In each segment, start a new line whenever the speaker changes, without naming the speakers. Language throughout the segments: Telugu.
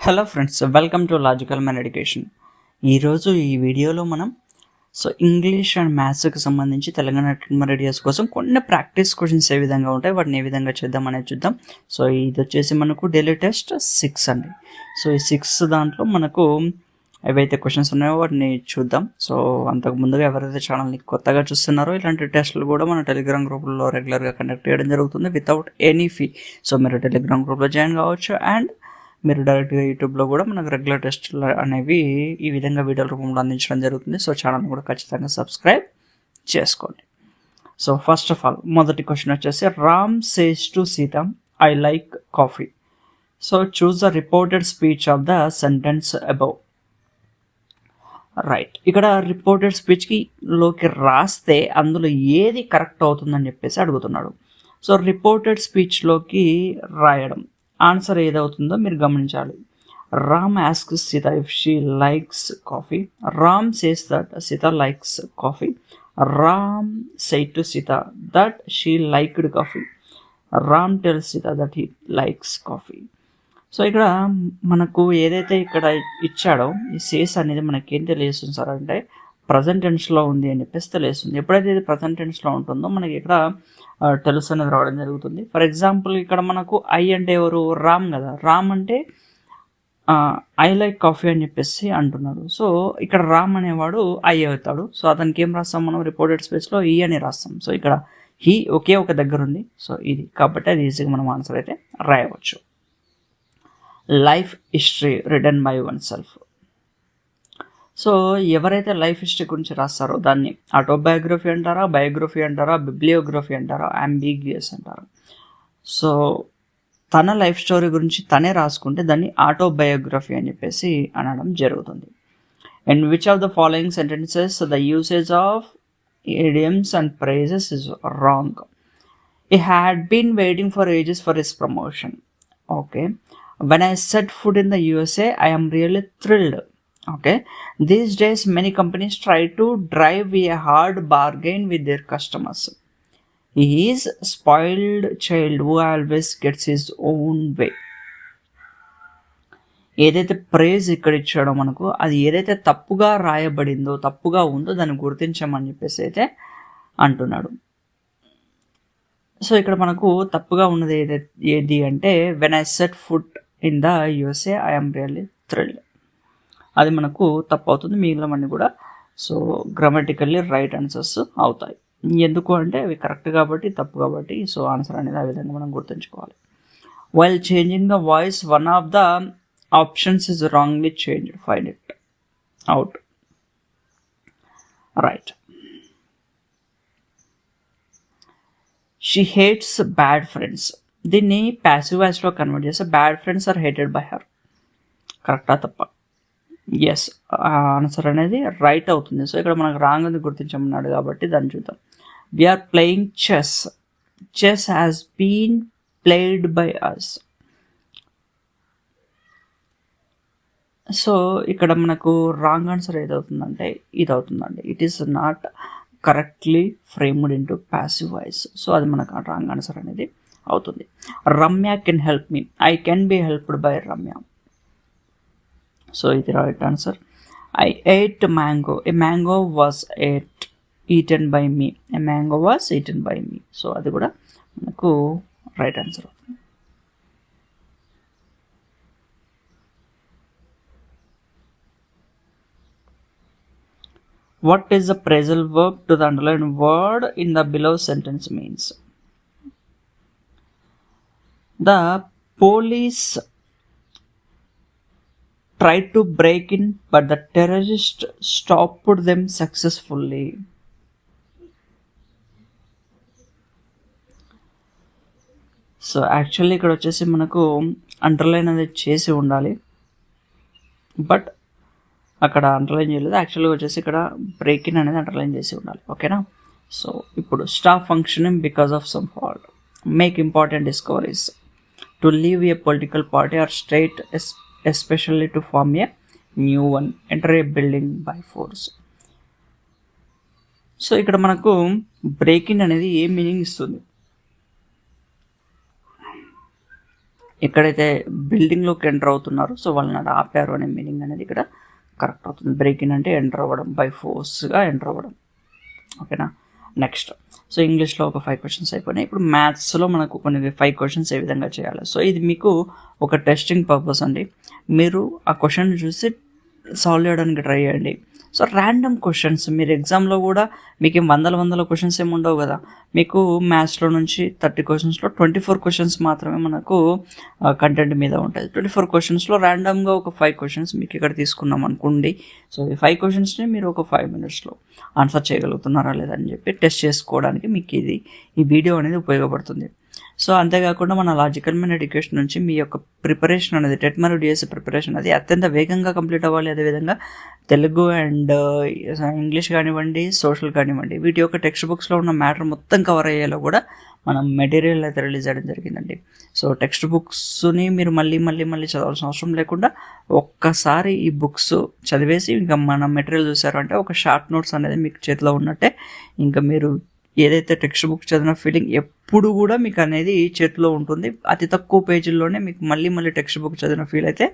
Hello friends welcome to logical man education ఈరోజు ఈ వీడియోలో మనం సో ఇంగ్లీష్ అండ్ మ్యాథ్స్కి సంబంధించి తెలంగాణ ఇంటర్మీడియట్స్ కోసం కొన్ని ప్రాక్టీస్ క్వశ్చన్స్ ఏ విధంగా ఉంటాయి వాటిని ఏ విధంగా చేద్దాం అనేది చూద్దాం. సో ఇది వచ్చేసి మనకు డైలీ టెస్ట్ సిక్స్ అండి. సో ఈ సిక్స్ దాంట్లో మనకు ఏవైతే క్వశ్చన్స్ ఉన్నాయో వాటిని చూద్దాం. సో అంతకు ముందుగా ఎవరైతే ఛానల్ని కొత్తగా చూస్తున్నారో ఇలాంటి టెస్టులు కూడా మన టెలిగ్రామ్ గ్రూప్లో రెగ్యులర్గా కండక్ట్ చేయడం జరుగుతుంది వితౌట్ ఎనీ ఫీ సో మీరు టెలిగ్రామ్ గ్రూప్లో జాయిన్ కావచ్చు అండ్ మీరు డైరెక్ట్గా యూట్యూబ్లో కూడా మనకు రెగ్యులర్ టెస్టులు అనేవి ఈ విధంగా వీడియోల రూపంలో అందించడం జరుగుతుంది. సో ఛానల్ని కూడా ఖచ్చితంగా సబ్స్క్రైబ్ చేసుకోండి. సో ఫస్ట్ ఆఫ్ ఆల్ మొదటి క్వశ్చన్ వచ్చేసి Ram says to Sita I like coffee so choose the reported speech of the sentence above right ఇక్కడ రిపోర్టెడ్ స్పీచ్కి లోకి రాస్తే అందులో ఏది కరెక్ట్ అవుతుందని చెప్పేసి అడుగుతున్నాడు. సో రిపోర్టెడ్ స్పీచ్లోకి రాయడం. ఆన్సర్ ఏదవుతుందో మీరు గమనించాలి. Ram ask Sita if she likes coffee Ram says that Sita likes coffee Ram said to Sita that she liked coffee Ram tell Sita that he likes coffee so ఇక్కడ మనకు ఏదైతే ఇక్కడ ఇచ్చాడో ఈ సేస్ అనేది మనకి ఏం సార్ అంటే ప్రజెంట్ టెన్స్లో ఉంది అని చెప్పేసి తెలియస్తుంది ఎప్పుడైతే ఇది ప్రజెంట్ టెన్స్లో ఉంటుందో మనకి ఇక్కడ తెలుసు అనేది రావడం జరుగుతుంది. ఫర్ ఎగ్జాంపుల్ ఇక్కడ మనకు ఐ అంటే ఎవరు? రామ్ కదా. రామ్ అంటే ఐ లైక్ కాఫీ అని చెప్పేసి అంటున్నాడు. సో ఇక్కడ రామ్ అనేవాడు ఐ అవుతాడు. సో అతనికి ఏం రాస్తాం మనం? రిపోర్టెడ్ స్పేస్లో ఈ అని రాస్తాం. సో ఇక్కడ హీ ఒకే ఒక దగ్గర ఉంది. సో ఇది. కాబట్టి అది ఈజీగా మనం ఆన్సర్ అయితే రాయవచ్చు. Life history written by oneself. So ఎవరైతే లైఫ్ హిస్టరీ గురించి రాస్తారో దాన్ని ఆటోబయోగ్రఫీ అంటారా బయోగ్రఫీ అంటారా బిబ్లియోగ్రఫీ అంటారా అంబిగియస్ అంటారా? సో తన లైఫ్ స్టోరీ గురించి తనే రాసుకుంటే దాన్ని ఆటోబయోగ్రఫీ అని చెప్పేసి అనడం జరుగుతుంది. And which of the following sentences the usage of idioms and phrases is wrong he had been waiting for ages for his promotion okay when I set foot in the USA I am really thrilled okay. These days many companies try to drive a hard bargain with their customers. He is spoiled child who always gets his own way. ఏదైతే ప్రేజ్ ఇక్కడ ఇచ్చాడో మనకు అది ఏదైతే తప్పుగా రాయబడిందో తప్పుగా ఉందో దాన్ని గుర్తించమని చెప్పేసి అయితే అంటున్నాడు. సో ఇక్కడ మనకు తప్పుగా ఉన్నది ఏదైతే ఏది అంటే when I set foot in the USA I'm really thrilled అది మనకు తప్పు అవుతుంది మిగిలినవన్నీ కూడా సో గ్రామటికల్లీ రైట్ ఆన్సర్స్ అవుతాయి. ఎందుకు అంటే అవి కరెక్ట్ కాబట్టి తప్పు కాబట్టి సో ఆన్సర్ అనేది ఆ విధంగా మనం గుర్తుంచుకోవాలి. While changing the voice one of the options is wrongly change find it out right she hates bad friends దీన్ని ప్యాసివ్ వాయిస్లో కన్వర్ట్ చేస్తే bad friends are hated by her కరెక్టా తప్ప? ఎస్ ఆన్సర్ అనేది రైట్ అవుతుంది. సో ఇక్కడ మనకు రాంగ్ అని గుర్తించమన్నాడు కాబట్టి దాన్ని చూద్దాం. We are playing chess chess has been played by us so ఇక్కడ మనకు రాంగ్ ఆన్సర్ ఏదవుతుందంటే ఇది అవుతుందండి it is not correctly framed into passive voice so అది మనకు రాంగ్ ఆన్సర్ అనేది అవుతుంది. Ramya can help me I can be helped by Ramya so ఇది right answer I ate mango a mango was ate eaten by me a mango was eaten by me so అది కూడా మనకు రైట్ ఆన్సర్ అవుతుంది what is the phrasal verb to the underlined word in the below sentence means the police tried to break in, but the terrorists stopped them successfully. So actually ఇక్కడ వచ్చేసి మనకు అండర్లైన్ అనేది చేసి ఉండాలి. బట్ అక్కడ అండర్లైన్ చేయలేదు. యాక్చువల్గా వచ్చేసి ఇక్కడ బ్రేక్ ఇన్ అనేది అండర్లైన్ చేసి ఉండాలి. ఓకేనా సో ఇప్పుడు stop functioning because of some fault make important discoveries to leave a political party or state especially to form a new one enter a building by force so ఇక్కడ మనకు బ్రేకింగ్ అనేది ఏ మీనింగ్ ఇస్తుంది? ఎక్కడైతే బిల్డింగ్లోకి ఎంటర్ అవుతున్నారు సో వాళ్ళని అక్కడ ఆపారు అనే మీనింగ్ అనేది ఇక్కడ కరెక్ట్ అవుతుంది. బ్రేక్ ఇన్ అంటే ఎంటర్ అవ్వడం బై ఫోర్స్గా ఎంటర్ అవ్వడం. ఓకేనా నెక్స్ట్ సో ఇంగ్లీష్లో ఒక ఫైవ్ క్వశ్చన్స్ అయిపోయినాయి. ఇప్పుడు మ్యాథ్స్లో మనకు కొన్ని ఫైవ్ క్వశ్చన్స్ ఏ విధంగా చేయాలి. సో ఇది మీకు ఒక టెస్టింగ్ పర్పస్ అండి. మీరు ఆ క్వశ్చన్ చూసి సాల్వ్ చేయడానికి ట్రై చేయండి. సో ర్యాండమ్ క్వశ్చన్స్ మీరు ఎగ్జామ్లో కూడా మీకు ఏం వందల వందల క్వశ్చన్స్ ఏమి ఉండవు కదా? మీకు మ్యాథ్స్లో నుంచి థర్టీ క్వశ్చన్స్లో ట్వంటీ ఫోర్ క్వశ్చన్స్ మాత్రమే మనకు కంటెంట్ మీద ఉంటుంది ట్వంటీ ఫోర్ క్వశ్చన్స్లో ర్యాండమ్గా ఒక ఫైవ్ క్వశ్చన్స్ మీకు ఇక్కడ తీసుకున్నాం అనుకోండి. సో ఈ ఫైవ్ క్వశ్చన్స్ని మీరు ఒక ఫైవ్ మినిట్స్లో ఆన్సర్ చేయగలుగుతున్నారా లేదని చెప్పి టెస్ట్ చేసుకోవడానికి మీకు ఇది ఈ వీడియో అనేది ఉపయోగపడుతుంది. సో అంతేకాకుండా మన లాజికల్ మైన్ ఎడ్యుకేషన్ నుంచి మీ యొక్క ప్రిపరేషన్ అనేది టెట్ మరియు డిఎస్సి ప్రిపరేషన్ అది అత్యంత వేగంగా కంప్లీట్ అవ్వాలి. అదేవిధంగా తెలుగు అండ్ ఇంగ్లీష్ కానివ్వండి సోషల్ కానివ్వండి వీటి యొక్క టెక్స్ట్ బుక్స్లో ఉన్న మ్యాటర్ మొత్తం కవర్ అయ్యేలా కూడా మనం మెటీరియల్ అయితే రిలీజ్ చేయడం జరిగిందండి. సో టెక్స్ట్ బుక్స్ని మీరు మళ్ళీ మళ్ళీ మళ్ళీ చదవాల్సిన అవసరం లేకుండా ఒక్కసారి ఈ బుక్స్ చదివేసి ఇంకా మన మెటీరియల్ చూసారంటే ఒక షార్ట్ నోట్స్ అనేది మీకు చేతిలో ఉన్నట్టే ఇంకా మీరు ఏదైతే టెక్స్ట్ బుక్ చదివిన ఫీలింగ్ ఎప్పుడు కూడా మీకు అనేది చేతిలో ఉంటుంది. అతి తక్కువ పేజీల్లోనే మీకు మళ్ళీ మళ్ళీ టెక్స్ట్ బుక్ చదివిన ఫీల్ అయితే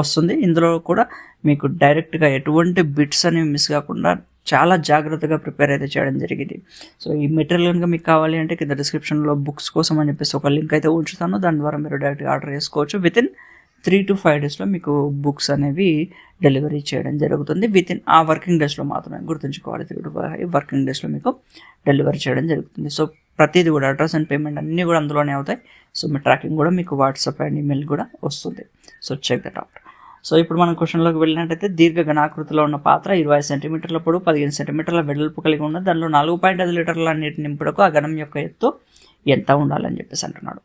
వస్తుంది. ఇందులో కూడా మీకు డైరెక్ట్గా ఎటువంటి బిట్స్ అనేవి మిస్ కాకుండా చాలా జాగ్రత్తగా ప్రిపేర్ అయితే చేయడం జరిగింది. సో ఈ మెటీరియల్ కనుక మీకు కావాలి అంటే కింద డిస్క్రిప్షన్లో బుక్స్ కోసం అని చెప్పేసి ఒక లింక్ అయితే ఉంచుతాను. దాని ద్వారా మీరు డైరెక్ట్గా ఆర్డర్ చేసుకోవచ్చు. Within three to five డేస్లో మీకు బుక్స్ అనేవి డెలివరీ చేయడం జరుగుతుంది. విత్ ఇన్ ఆ వర్కింగ్ డేస్లో మాత్రమే గుర్తుంచుకోవాలి. త్రీ టు ఫైవ్ వర్కింగ్ డేస్లో మీకు డెలివరీ చేయడం జరుగుతుంది. సో ప్రతిదీ కూడా అడ్రస్ అండ్ పేమెంట్ అన్నీ కూడా అందులోనే అవుతాయి. సో మీ ట్రాకింగ్ కూడా మీకు వాట్సాప్ అండ్ ఈమెయిల్ కూడా వస్తుంది. So check that out so ఇప్పుడు మనం క్వశ్చన్లోకి వెళ్ళినట్టయితే దీర్ఘ ఘనాకృతిలో ఉన్న పాత్ర ఇరవై సెంటీమీటర్ల పొడవు పదిహేను సెంటీమీటర్ల వెడల్పు కలిగి ఉన్న దానిలో నాలుగు పాయింట్ ఐదు లీటర్ల నీటిని నింపుటకు ఆ ఘనం యొక్క ఎత్తు ఎంత ఉండాలని చెప్పేసి అంటున్నాడు.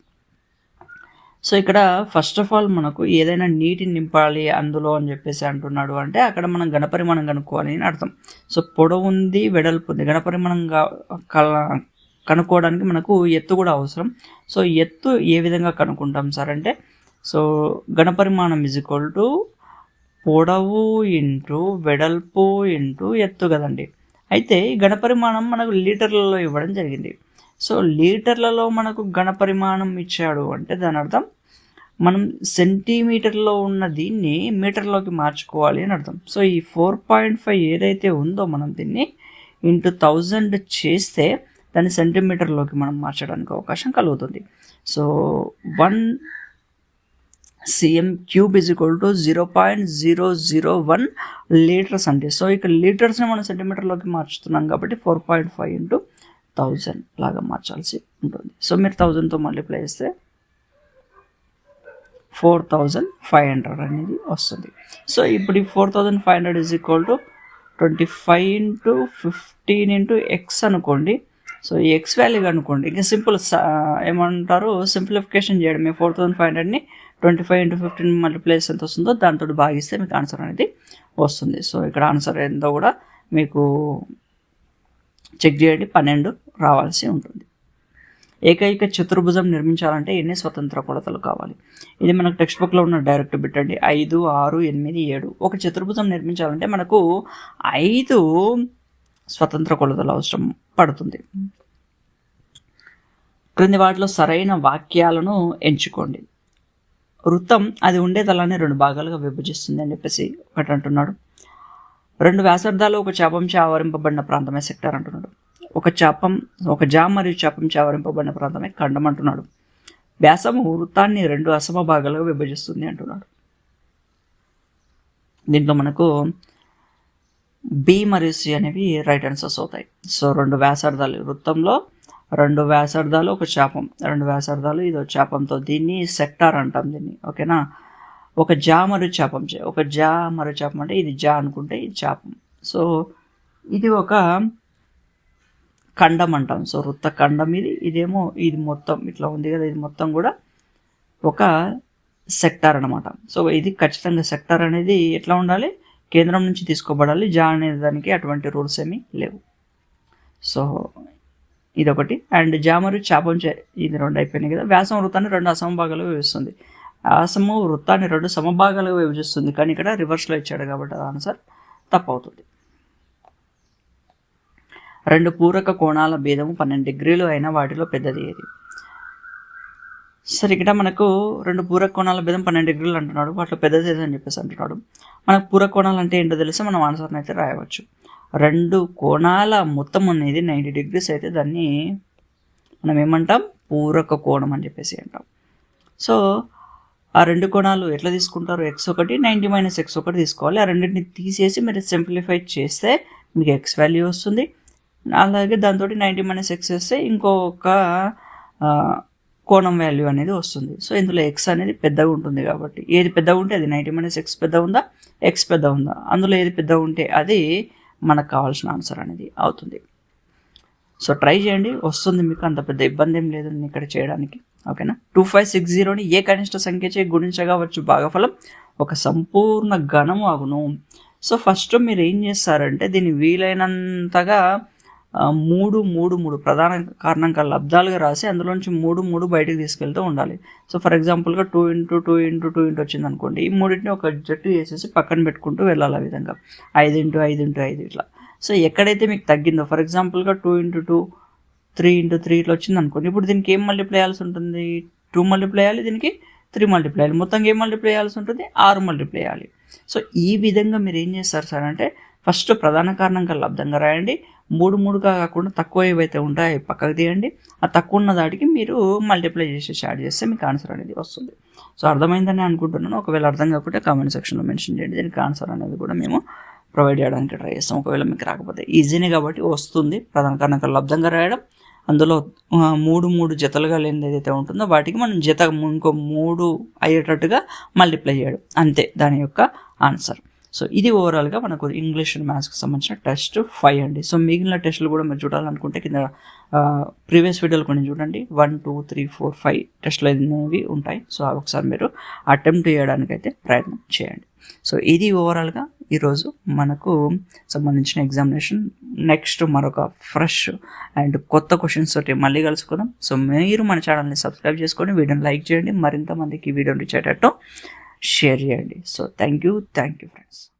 సో ఇక్కడ ఫస్ట్ ఆఫ్ ఆల్ మనకు ఏదైనా నీటిని నింపాలి అందులో అని చెప్పేసి అంటున్నాడు అంటే అక్కడ మనం గణపరిమాణం కనుక్కోవాలి అని అర్థం. సో పొడవు ఉంది వెడల్పు ఉంది. గణపరిమాణం కనుక్కోవడానికి మనకు ఎత్తు కూడా అవసరం. సో ఎత్తు ఏ విధంగా కనుక్కుంటాం సార్ అంటే సో గణపరిమాణం ఇజ్ ఈక్వల్ టు పొడవు ఇంటూ వెడల్పు ఇంటూ ఎత్తు కదండి. అయితే ఈ గణపరిమాణం మనకు లీటర్లలో ఇవ్వడం జరిగింది. సో లీటర్లలో మనకు గణపరిమాణం ఇచ్చాడు అంటే దాని అర్థం మనం సెంటీమీటర్లో ఉన్న దీన్ని మీటర్లోకి మార్చుకోవాలి అని అర్థం. సో ఈ ఫోర్ పాయింట్ ఫైవ్ ఏదైతే ఉందో మనం దీన్ని ఇంటూ థౌజండ్ చేస్తే దాన్ని సెంటీమీటర్లోకి మనం మార్చడానికి అవకాశం కలుగుతుంది. So one CM cube is equal to zero point zero zero one litres అంటే సో ఇక్కడ లీటర్స్ని మనం సెంటీమీటర్లోకి మార్చుతున్నాం కాబట్టి four point five into thousand లాగా మార్చాల్సి ఉంటుంది. సో మీరు థౌజండ్తో మల్టిప్లై చేస్తే ఫోర్ థౌజండ్ ఫైవ్ హండ్రెడ్ అనేది వస్తుంది. సో ఇప్పుడు ఈ four thousand five hundred is equal to twenty five into fifteen into X అనుకోండి. సో ఈ ఎక్స్ వాల్యూ అనుకోండి. ఇంకా సింపుల్ ఏమంటారు? సింప్లిఫికేషన్ చేయడమే. Four thousand five హండ్రెడ్ని twenty five into fifteen multiplies ఎంత వస్తుందో దాంతో భాగిస్తే మీకు ఆన్సర్ అనేది వస్తుంది. సో ఇక్కడ ఆన్సర్ ఎంతో కూడా మీకు చెక్ చేయండి. పన్నెండు రావాల్సి ఉంటుంది. ఏకైక చతుర్భుజం నిర్మించాలంటే ఎన్ని స్వతంత్ర కొలతలు కావాలి? ఇది మనకు టెక్స్ట్ బుక్లో ఉన్న డైరెక్ట్ బిట్ అండి. ఐదు ఆరు ఎనిమిది ఏడు. ఒక చతుర్భుజం నిర్మించాలంటే మనకు ఐదు స్వతంత్ర కొలతలు అవసరం పడుతుంది. క్రింది వాటిలో సరైన వాక్యాలను ఎంచుకోండి. వృత్తం అది ఉండే తలాన్ని రెండు భాగాలుగా విభజిస్తుంది అని చెప్పేసి ఒకటి అంటున్నాడు. రెండు వ్యాసార్థాలు ఒక చాపంచే ఆవరింపబడిన ప్రాంతమే సెక్టార్ అంటున్నాడు. ఒక చాపం ఒక జా మరియు చాపం చావరింపబడిన ప్రాంతమే ఖండం అంటున్నాడు. వ్యాసము వృత్తాన్ని రెండు అసమ భాగాలుగా విభజిస్తుంది అంటున్నాడు. దీంట్లో మనకు బి మరియు సి అనేవి రైట్ ఆన్సర్స్ అవుతాయి. సో రెండు వ్యాసార్థాలు వృత్తంలో రెండు వ్యాసార్థాలు ఒక చాపం రెండు వ్యాసార్థాలు ఇది చాపంతో దీన్ని సెక్టార్ అంటాం దీన్ని ఓకేనా? ఒక జా మరియు చాపం చే ఒక జా మరియు చాపం అంటే ఇది జా అనుకుంటే ఇది చాపం. సో ఇది ఒక ఖండం అంటాం. సో వృత్త ఖండం ఇది. ఇదేమో ఇది మొత్తం ఇట్లా ఉంది కదా ఇది మొత్తం కూడా ఒక సెక్టార్ అనమాట సో ఇది ఖచ్చితంగా సెక్టార్ అనేది ఎట్లా ఉండాలి? కేంద్రం నుంచి తీసుకోబడాలి. జా అనే దానికి అటువంటి రూల్స్ ఏమీ లేవు. సో ఇదొకటి. అండ్ జా మరియు చాపం ఇది రెండు అయిపోయినాయి కదా. వ్యాసం వృత్తాన్ని రెండు అసమభాగాలు విభజిస్తుంది. ఆసము వృత్తాన్ని రెండు సమభాగాలుగా విభజిస్తుంది. కానీ ఇక్కడ రివర్స్లో ఇచ్చాడు కాబట్టి అది ఆన్సర్ తప్పవుతుంది. రెండు పూరక కోణాల భేదము పన్నెండు డిగ్రీలు అయిన వాటిలో పెద్దది ఏది? సరే ఇక్కడ మనకు రెండు పూరక కోణాల భేదం పన్నెండు డిగ్రీలు అంటున్నాడు. వాటిలో పెద్దది ఏదని చెప్పేసి అంటున్నాడు. మనకు పూరక కోణాలు అంటే ఏంటో తెలిస్తే మనం ఆన్సర్ని అయితే రాయవచ్చు. రెండు కోణాల మొత్తం అనేది నైంటీ డిగ్రీస్ అయితే దాన్ని మనం ఏమంటాం? పూరక కోణం అని చెప్పేసి అంటాం. సో ఆ రెండు కోణాలు ఎట్లా తీసుకుంటారు? ఎక్స్ ఒకటి నైంటీ మైనస్ ఎక్స్ ఒకటి తీసుకోవాలి. ఆ రెండింటిని తీసేసి మీరు సింప్లిఫై చేస్తే మీకు ఎక్స్ వాల్యూ వస్తుంది. అలాగే దాంతో నైంటీ మైనస్ ఎక్స్ వేస్తే ఇంకొక కోణం వాల్యూ అనేది వస్తుంది. సో ఇందులో ఎక్స్ అనేది పెద్దగా ఉంటుంది కాబట్టి. ఏది పెద్దగా ఉంటే అది నైంటీ మైనస్ ఎక్స్ పెద్ద ఉందా? ఎక్స్ పెద్ద ఉందా? అందులో ఏది పెద్ద ఉంటే అది మనకు కావాల్సిన ఆన్సర్ అనేది అవుతుంది. సో ట్రై చేయండి. వస్తుంది మీకు అంత పెద్ద ఇబ్బంది ఏం లేదు నేను ఇక్కడ చేయడానికి. ఓకేనా? టూ ఫైవ్ సిక్స్ జీరోని ఏ కనిష్ట సంఖ్యచే గుణించగా వచ్చు భాగఫలం ఒక సంపూర్ణ ఘనం అగును సో ఫస్ట్ మీరు ఏం చేస్తారంటే దీన్ని వీలైనంతగా మూడు మూడు మూడు ప్రధాన కారణాంక లబ్ధాలుగా రాసి అందులోంచి మూడు మూడు బయటకు తీసుకెళ్తూ ఉండాలి. సో ఫర్ ఎగ్జాంపుల్గా two into two into two into వచ్చింది అనుకోండి ఈ మూడింటిని ఒక జట్టు చేసేసి పక్కన పెట్టుకుంటూ వెళ్ళాలి ఆ విధంగా. ఐదు ఇంటూ ఐదు ఇంటూ ఐదు ఇట్లా. సో ఎక్కడైతే మీకు తగ్గిందో ఫర్ ఎగ్జాంపుల్గా two into two three into three ఇట్లా వచ్చింది అనుకోండి ఇప్పుడు దీనికి ఏం మల్టిప్లై చేయాల్సి ఉంటుంది? టూ మల్టిప్లై చేయాలి దీనికి? త్రీ మల్టిప్లై చేయాలి. మొత్తం ఏం మల్టిప్లై చేయాల్సి ఉంటుంది? ఆరు మల్టిప్లై చేయాలి. సో ఈ విధంగా మీరు ఏం చేస్తారు సార్ అంటే ఫస్ట్ ప్రధాన కారణంగా లబ్ధంగా రాయండి మూడు మూడుగా కాకుండా తక్కువ ఏవైతే ఉంటాయో పక్కకు తీయండి. ఆ తక్కువ ఉన్న దాటికి మీరు మల్టిప్లై చేసి యాడ్ చేస్తే మీకు ఆన్సర్ అనేది వస్తుంది. సో అర్థమైందని అనుకుంటున్నాను. ఒకవేళ అర్థం కాకుండా కామెంట్ సెక్షన్లో మెన్షన్ చేయండి. దీనికి ఆన్సర్ అనేది కూడా మేము ప్రొవైడ్ చేయడానికి ట్రై చేస్తాం. ఒకవేళ మీకు రాకపోతే ఈజీనే కాబట్టి వస్తుంది. ప్రధాన కారణంగా లబ్ధంగా రాయడం. అందులో మూడు మూడు జతలుగా లేనిది ఏదైతే ఉంటుందో వాటికి మనం జత ఇంకో మూడు అయ్యేటట్టుగా మల్టిప్లై చేయడం. అంతే దాని యొక్క ఆన్సర్ సో ఇది ఓవరాల్గా మనకు ఇంగ్లీష్ అండ్ మ్యాథ్స్కి సంబంధించిన టెస్ట్ ఫైవ్ అండి. సో మిగిలిన టెస్టులు కూడా మీరు చూడాలనుకుంటే కింద ప్రీవియస్ వీడియోలు కొన్ని చూడండి. One two three four five టెస్టులు అనేవి ఉంటాయి. సో అవి ఒకసారి మీరు అటెంప్ట్ చేయడానికి అయితే ప్రయత్నం చేయండి. సో ఇది ఓవరాల్గా ఈరోజు మనకు సంబంధించిన ఎగ్జామినేషన్ నెక్స్ట్ మరొక ఫ్రెష్ అండ్ కొత్త క్వశ్చన్స్ తోటి మళ్ళీ కలుసుకుందాం. సో మీరు మన ఛానల్ని సబ్స్క్రైబ్ చేసుకొని వీడియోని లైక్ చేయండి. మరింత మందికి ఈ వీడియోని రీచ్ అయ్యేటట్టు share your day. So thank you. Thank you friends.